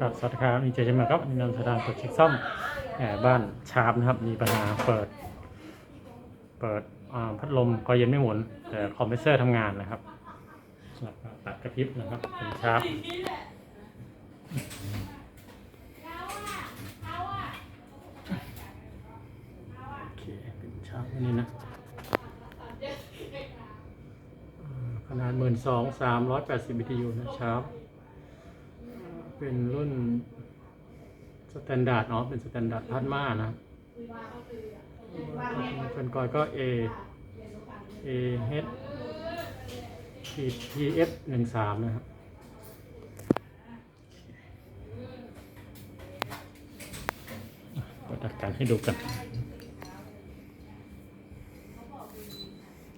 ครับสวัสดีครับนี่เจเจมาครับนี่นำสถานตรวจเช็คซ่อมแหม่บ้านชาร์ปนะครับ มีปัญหาเปิด เปิดพัดลมก็เย็นไม่หมุน แต่คอมเพรสเซอร์ทำงานนะครับตัดกระพริบนะครับ เป็นชาร์ปโอเคเป็นชาร์ปอันนี้นะขนาดหมื่นสองสามร้อยแปดสิบ BTU นะชาร์ป เป็นรุ่นสแตนดาร์ดเนาะเป็นสแตนดาร์ดพัดมานะเป็นกอยก็ A A H T F หนึ่งสามนะครับก็ตัดการให้ดูกัน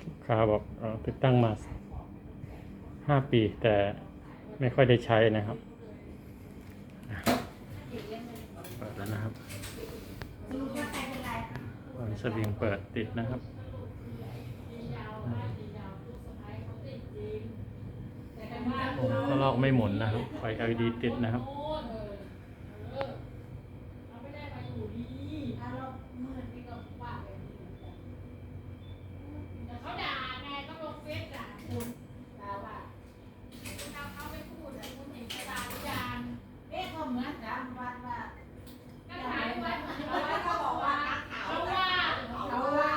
ลูกค้าบอกติดตั้งมาห้าปีแต่ไม่ค่อยได้ใช้นะครับ เปิด แล้วนะครับตอนสวิงเปิดติดนะครับโอ้ถ้าลอกไม่หมุนนะครับ ไฟ LED ติดนะครับ เขาด่าไงก็ลงเฟซด่าคุณด่าว่าคุณเอาเขาไปพูดแต่คุณเห็นกระดาษหรือยัง เอ๊ะก็เหมือนกันวัดว่า ก็ถามไว้เหมือน เขา ว่า ก็บอกว่า เขาว่า เขาว่า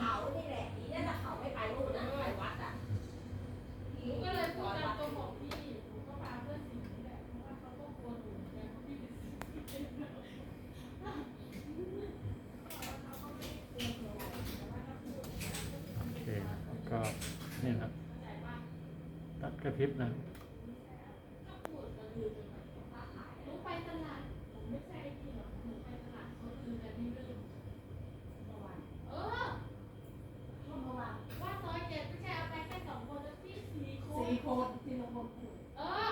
เขานี่แหละนี่ถ้าเขาไม่ไปนู่นนะไปวัดอะ หนูก็เลยพูดตามตรงบอกพี่หนูก็พาเพื่อนสิ่งนี้แหละเพราะว่าเขาก็กลัวหนูเหมือนกันเพราะพี่เป็นสิ่ง โอเคแล้วก็ นี่นะครับ ตัดกระพริบนะหนูไปตลาดผมไม่ใช่ที่หรอกหนูไปตลาดเขาคือแบบนี้เลยเออว่าซอยเจ็ดไม่ใช่เอาไปแค่สองคนแล้วพี่สี่คนสี่คนที่ลงมาพูดเออ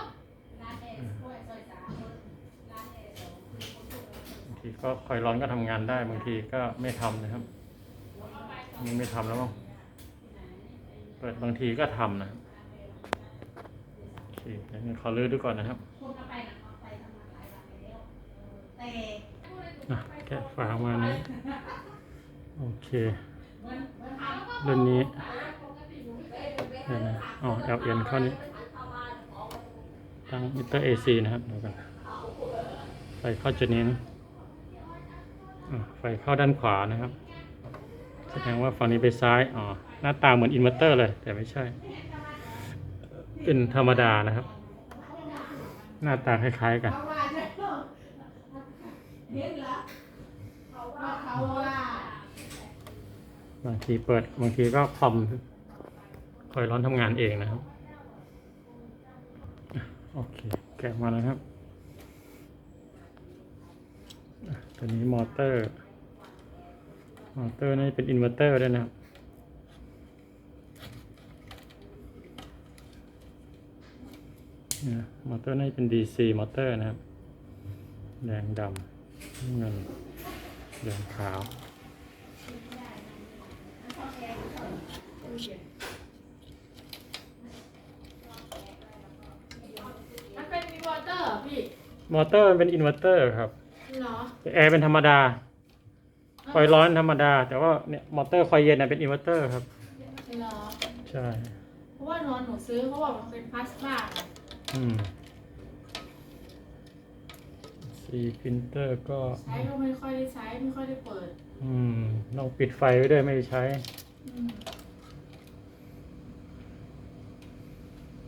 ร้านแอร์กล้วยซอยสามร้านแอร์สองคือคนพูดบางทีก็คอยร้อนก็ทำงานได้ บางทีก็ไม่ทำนะครับนี่ไม่ทำแล้วมั้ง เปิดบางทีก็ทำนะโอเคเดี๋ยวขอลื้อดูก่อนนะครับคนก็ไปนะเขาไปทำงานหลายวันแล้วแต่อะแกะฝามานะโอเคเหมือนเหมือนทำรุ่นนี้ปกติหนูไม่เคยเดี๋ยวนะอ๋อ LN เข้านี้ ตั้งมิเตอร์ AC นะครับเดี๋ยวกันไฟเข้าจุดนี้นะอะไฟเข้าด้านขวานะครับ แสดงว่าฝั่งนี้ไปซ้าย อ๋อ หน้าตาเหมือนอินเวอร์เตอร์เลย แต่ไม่ใช่ เป็นธรรมดานะครับ หน้าตาคล้ายๆกันบางทีเปิดบางทีก็คอมคอยร้อนทำงานเองนะครับ โอเค แกะมาแล้วครับ ตัวนี้มอเตอร์ มอเตอร์นี่เป็นอินเวอร์เตอร์ด้วยนะครับ นี่นะมอเตอร์นี่เป็น DC มอเตอร์นะครับ แดงดำน้ำเงินเหลืองขาวมันเป็นมีวอเตอร์เหรอพี่มอเตอร์มันเป็นอินเวอร์เตอร์ครับเหรอแต่แอร์เป็นธรรมดาคอยร้อนธรรมดา แต่ว่าเนี่ยมอเตอร์คอยเย็นนะเป็นอินเวอร์เตอร์ครับเหรอใช่ เพราะว่านอนหนูซื้อเขาบอกมันเป็นพลาสมา อะอืมสีพิมพ์เตอร์ก็ ใช้ก็ไม่ค่อยได้ใช้ไม่ค่อยได้เปิด อืมลองปิดไฟไว้ด้วยไม่ได้ใช้ อืม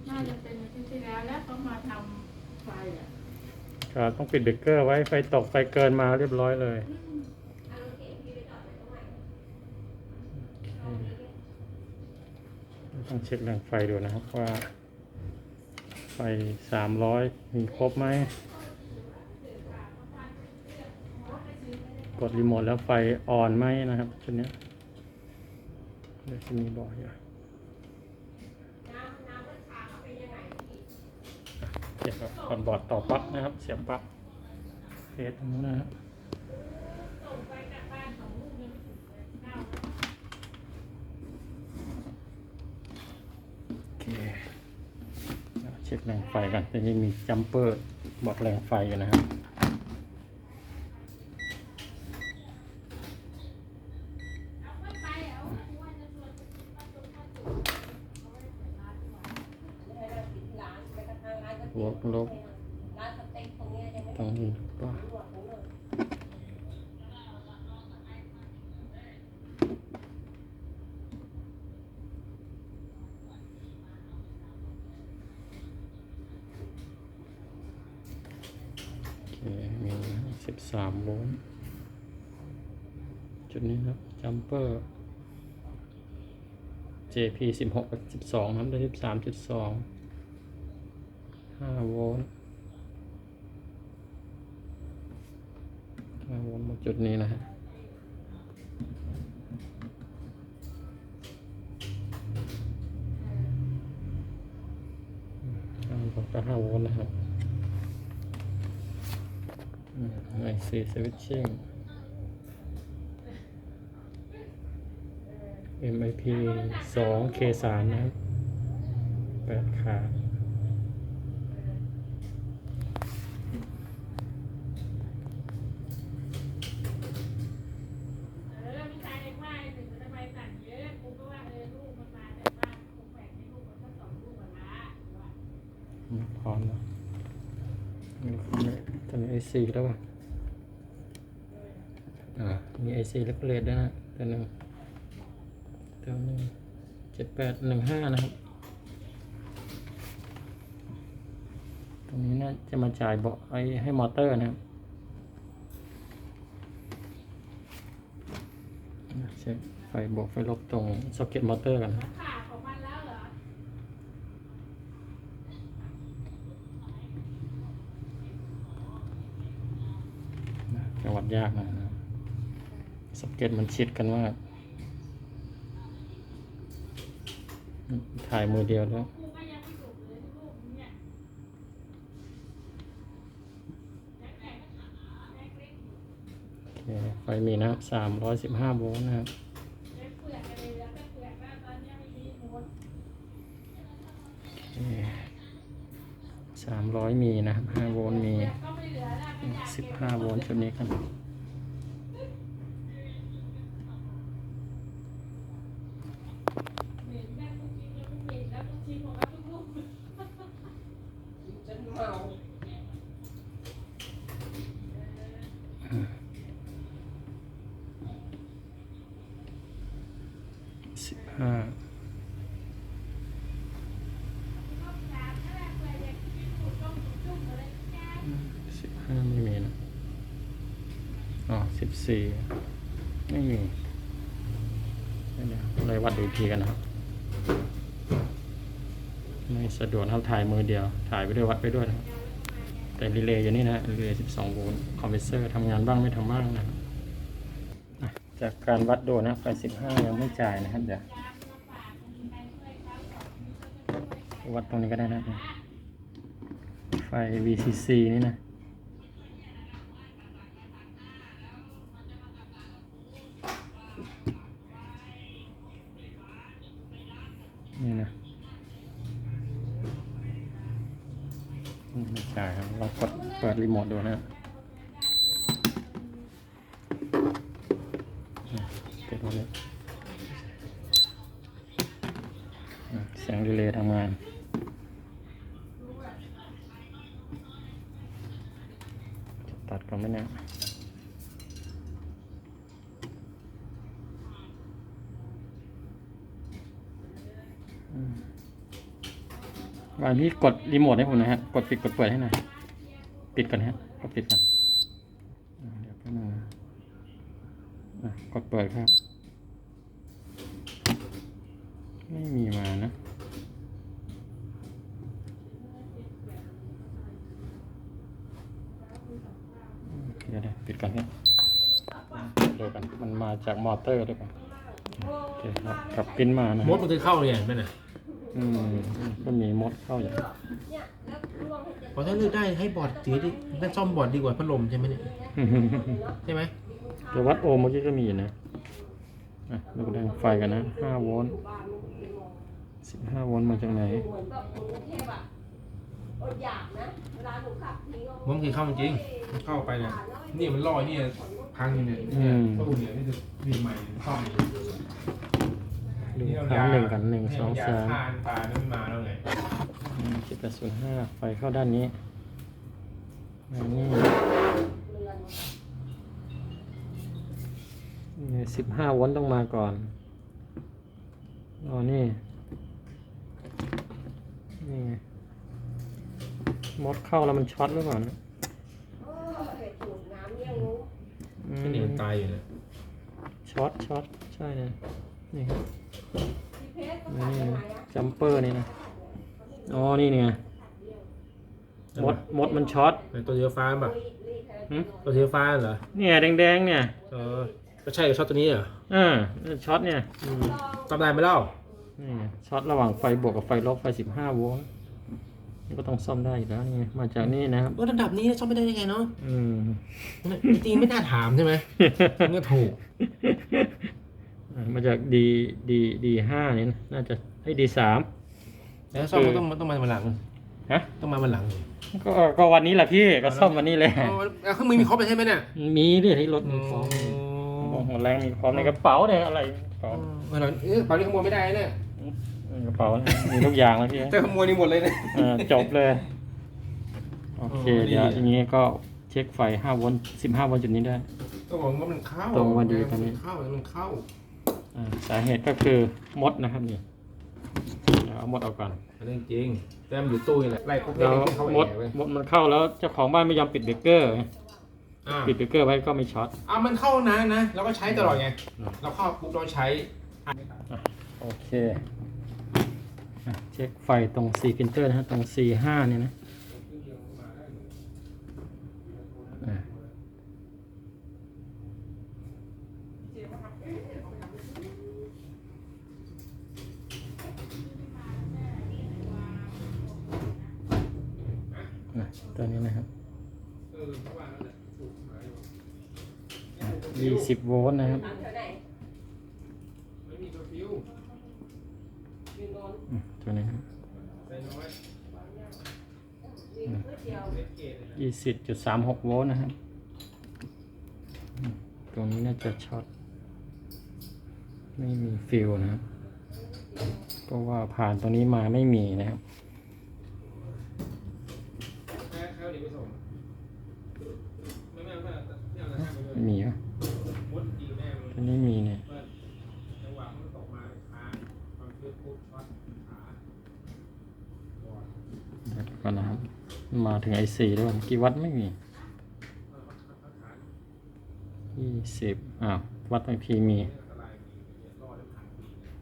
น่าจะเป็นอาทิตย์ที่แล้วแล้วเขามาทำไฟอะครับต้องปิดเบรกเกอร์ไว้ไฟตกไฟเกินมาเรียบร้อยเลยอืมต้องเช็คแรงไฟดูนะครับว่า ไฟสามร้อยมีครบไหม กดรีโมทแล้วไฟออนไหมนะครับชุดนี้เดี๋ยวจะมีบอกอยู่เสียบกับคอนบอร์ดต่อปลั๊กนะครับ เสียบปลั๊กเทสตรงนู้นนะครับ ส่งไปกลับบ้านของลูกยังไม่ถึงเลยเก้า โอเคเช็ค ค แรงไฟกันจะยังมีจัมเปอร์บอกแรงไฟกันนะครับ 13 โวลต์จุดนี้ครับจัมเปอร์ JP 16กับ12ครับได้ 13.2 5 โวลต์5โวลต์มาจุดนี้นะฮะก็5โวลต์นะครับ ไอซีสวิตชิ่ง MIP สอง K สามนะครับแปดขาเออมีชายเด็กว่าถึงจะไปสั่งเยอะกูก็ว่าเออลูกมันมาแต่ว่าคงแบ่งให้ลูกมันสักสองลูกก่อนละว่าไม่พร้อมแล้วนี่ ไอซีแล้วป่ะอ่ามีไอซีแล้วก็เลดด้วยนะตัวหนึ่งตัวหนึ่งเจ็ดแปดหนึ่งห้านะครับ ตรงนี้น่าจะมาจ่ายเบาะไอให้มอเตอร์นะครับเช็คไฟบวกไฟลบตรงซ็อกเก็ตมอเตอร์กันนะ ขาของมันแล้วเหรอ นะจังหวัด ยากนะสเกตมันชิดกันว่าถ่ายมือเดียวแล้วไฟมีนะสามร้อยสิบห้าโวลต์นะครับสามร้อยมีนะครับห้าโวลต์มีสิบห้าโวลต์ชุดนี้ครับหม็นแม่ลูกชิ้นแล้วเหม็นแล้วลูกชิ้นของเราทุกลูก ฉันเมา สิบห้าสิบห้าไม่มีนะ อ๋อสิบสี่ไม่มีเดี๋ยวอะไรวัดดูอีกทีกันนะครับ ไม่สะดวกนะครับถ่ายมือเดียว ถ่ายไปด้วยวัดไปด้วยนะครับ แต่รีเลย์อยู่นี่นะรีเลย์12 โวลต์คอมเพรสเซอร์ทำงานบ้างไม่ทำบ้างนะจากการวัดโดนะไฟ15 ยังไม่จ่ายนะครับเดี๋ยววัดตรงนี้ก็ได้นะครับไฟ VCC นี่นะนี่นะ ใช่ครับเรากดเปิดรีโมทดูนะอะเปิดมาเลยเสียงรีเลย์ทำงาน ตัดก่อนไหมเนี่ยอืม วันพี่กดรีโมทให้ผมหนะฮะ กดปิดกดเปิดให้หน่อย ปิดก่อนฮะ กดปิดก่อนเดี๋ยวแป๊บนึงนะกดเปิดครับ ไม่มีมานะเดี๋ยวเลยปิดก่อนเนี่ยเดี๋ยวกันมันมาจากมอเตอร์ด้วยกันโอเคครับกลับปิ้นมานะมดมันจะเข้าเนี่ยเห็นไหมน่ะ อืมก็มีมดเข้าอย่างพอถ้าเลือกได้ให้บอร์ดสีดินั่นซ่อมบอร์ดดีกว่าพัดลมใช่ไหมเนี่ยใช่ไหมเดี๋ยววัดโอห์มเมื่อกี้ก็มีอยู่นะอะดูแรงไฟกันนะห้าโวลต์สิบห้าโวลต์มาจากไหนมือนแบบกรุงเทพอะอดอยากนะเวลาหนูขับทิ้งผมเคยเข้าจริงเข้าไปเนี่ยนี่มันลอยนี่พังอยู่เนี่ยเนี่ยประตูเนี่ยนี่คือมีใหม่ซ่อม ดูครั้งหนึ่งกันหนึ่งสองสามผ่านปลาไม่มาแล้วไงสิบแปดศูนย์ห้าไฟเข้าด้านนี้อันนี้สิบห้าโวลต์ต้องมาก่อนอ๋อนี่ นี่ไงมดเข้าแล้วมันช็อตหรือเปล่านะเออเห็ดถูกน้ำเนี่ยงูอืมนี่มันตายอยู่เนี่ยช็อตช็อตใช่เลย นี่ครับพี่เพชรก็นี่ขับไปไหนอะจัมเปอร์นี่นะ อ๋อ นี่ไงมดมดมันช็อตไอ้ตัวเทียฟ้าป่ะรีดให้หึตัวเทียฟ้าเหรอ เนี่ยแดงๆเนี่ย เออก็ใช่กับช็อตตัวนี้เหรออ่าช็อตเนี่ยอืมจำได้ไหมเล่านี่ไงช็อตระหว่างไฟบวกกับไฟลบไฟสิบห้าโวลต์นี่ก็ต้องซ่อมได้อยู่แล้วนี่ไงมาจากนี่นะครับว่าระดับนี้ซ่อมไม่ได้ยังไงเนาะอืมจริงๆไม่น่าถามใช่ไหมมันก็ถูกอ่า มาจากดีดีดีห้านี่นะน่าจะให้ดีสามแล้วซ่อมมันต้องมันต้องมาวันหลังฮะต้องมาวันหลังก็ก็วันนี้แหละพี่ก็ซ่อมวันนี้แหละอ๋อเอาเครื่องมือมีครบเลยใช่ไหมเนี่ยมีด้วยที่รถอืมีมพร้อมโอ้โหแรงมีพร้อมในกระเป๋าเนี่ยอะไรกระเป๋าเออเราเออเป๋านี่ขโมยไม่ได้เนี่ยกระเป๋ามีทุกอย่างแล้วพี่จะขโมยนี่หมดเลยเนี่ยเออจบเลยโอเคอ๋อดีเดี๋ยวอย่างนี้ก็เช็คไฟ5โวลต์15โวลต์จุดนี้ได้ต้องบอกว่ามันเข้าตรงพอดีตอนนี้มันเข้ามันเข้าอ่า สาเหตุก็คือมดนะครับนี่เดี๋ยวเอามดออกก่อนเรื่องจริงแต่มันอยู่ตู้นี่แหละไล่พวกนี้แล้วขึ้นเข้ามดแอบเว้ยมดมันเข้าแล้วเจ้าของบ้านไม่ยอมปิดเบรกเกอร์ อ่าปิดเบรกเกอร์ไว้ก็ไม่ช็อตอ่ามันเข้านะนะเราก็ใช้ตลอดไงอืมเราเข้าปุ๊บเราใช้โอเคอะเช็คไฟตรง C พินเตอร์นะฮะตรง C5 เนี่ยนะอะอะ ตัวนี้นะครับเออเมื่อวานนั่นแหละถูกหมายอยู่20โวลต์นะครับถามเธอไหนไม่มีตัวฟิวยืนนอนอืมตัวนี้ครับใส่น้อยยืนเพื่อเดียวเล็กเกตเลยนะยี่สิบจุดสามหกโวลต์นะครับอืมตรงนี้น่าจะช็อต ไม่มีฟิลนะครับเพราะว่าผ่านตัวนี้มาไม่มีนะครับ แค่แค่เดี๋ยวไปส่งไม่ไม่ไม่ไม่เอาแต่ข้างไปด้วยไม่มีอะมดดีแม่มันตัวนี้มีเนี่ยเปิ้ลจังหวะมันตกมาค้างความชื้นปุ๊บช็อตขาบอดเดี๋ยวก่อนนะครับ มาถึงไอซีด้วยกี่วัตต์ไม่มีเออเขาเขาขายี่สิบอ้าว วัดบางทีมี เนี่ยอันตรายดีเนี่ยรอดได้ผ่านปีเนี่ย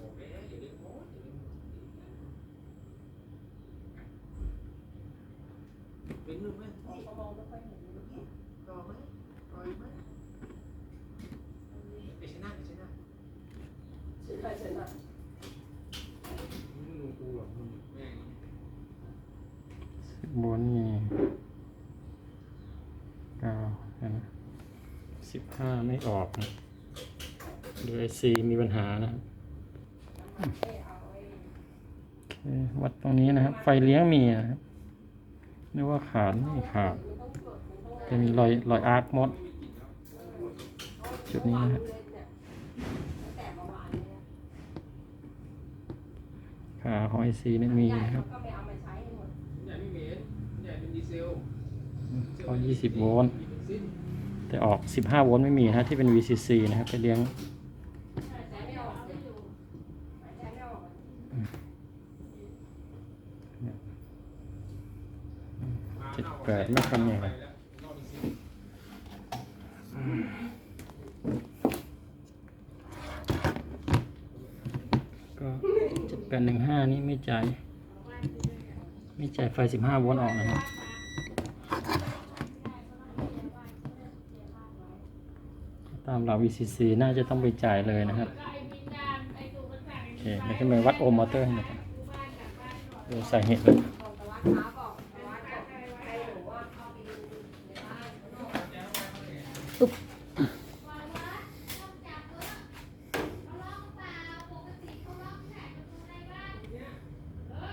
บอกแล้วอย่าเล่นโมดอย่าเล่นโมดเป็น หรือไม่เขามองไม่ค่อยเห็นเมื่อกี้ต่อไหมต่อยไหมไปชนะไปชนะฉันไปฉันมามึงดูกูหรอกมึงแม่งสิบโวลต์มีเก้าเห็นไหมสิบห้าไม่ออกนะดูไอซีมีปัญหานะครับโอเควัดตรงนี้นะครับ ไฟเลี้ยงมีนะครับ นึกว่าขาดไม่ขาดจะมีรอยรอยอาร์คมด จุดนี้นะขาของไอซีนี่มีนะครับก็ไม่เอามาใช้ให้หมดใหญ่ไม่เหม็นใหญ่เป็นดีเซลก็20 โวลต์แต่ออก 15 โวลต์ไม่มีนะที่เป็น VCC นะครับไปเลี้ยง ใช้ไม่ออกเลยใช้ไม่ออก เจ็ด แปดไม่ทำยังไงก็จ็ดแปดหนึ่งห้านี่ไม่จ่าย ไม่จ่ายไฟ15โวลต์ออกนะครับตามหลัก VCC น่าจะต้องไปจ่ายเลยนะครับก็ไอ้บินดามไมันสั่งโอเคเดี๋ยวขึ้นไปวัดโอห์มมอเตอร์ให้หน่อยครับดูสาเหตุเลย บอกแต่ว่าเช้าบอกแต่ว่าบอกให้หนูว่าเข้าไปดูในบ้านข้างนอก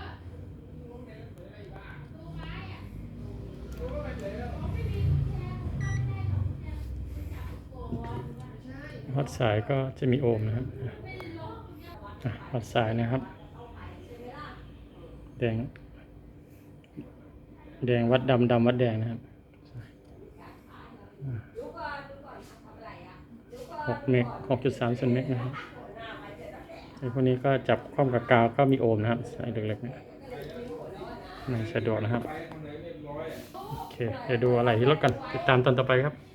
เฮอต สายก็จะมีโอห์มนะครับอะฮอตสายนะครับ แดง แดงวัดดำดำวัดแดงนะครับหกเมกหกจุดสามเซนเมกนะครับไอ้พวกนี้ก็จับข้อมกับกาวก็มีโอห์มนะครับสายเล็กๆนี่ยไม่สะดวกนะครับ โอเค เดี๋ยวดูอะไรที่รถกัน ติดตามตอนต่อไปครับ